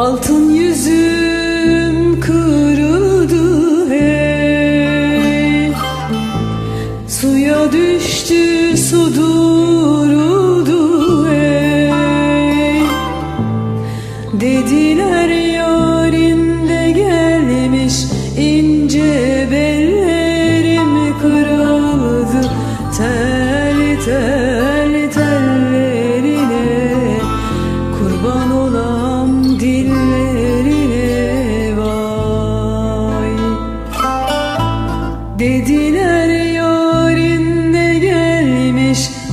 Altın yüzüm kırıldı hey Suya düştü su duruldu hey Dediler yarın de gelmiş ince bellerim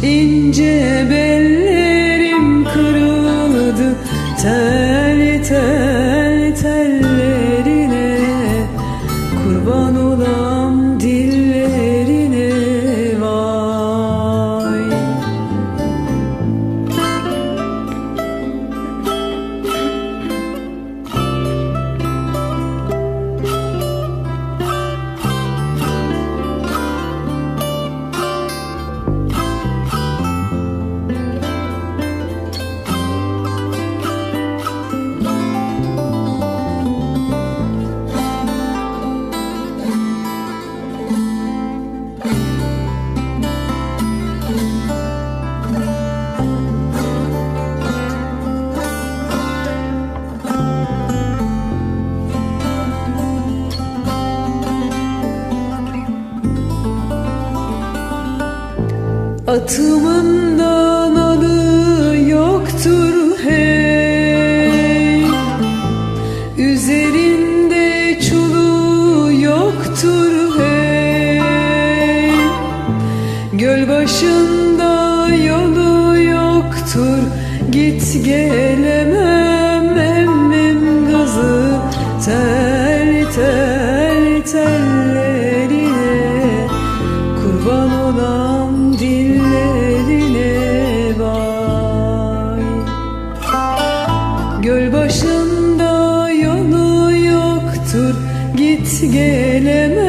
ince bellerim kırıldı. Tel tel Atımından alı yoktur hey. Üzerinde çulu yoktur hey. Göl başında yolu yoktur. Git gelemem emmim kızı Tel tel tellerine. Kurban olam dillerine Göl başında yolu yoktur. Git gelemem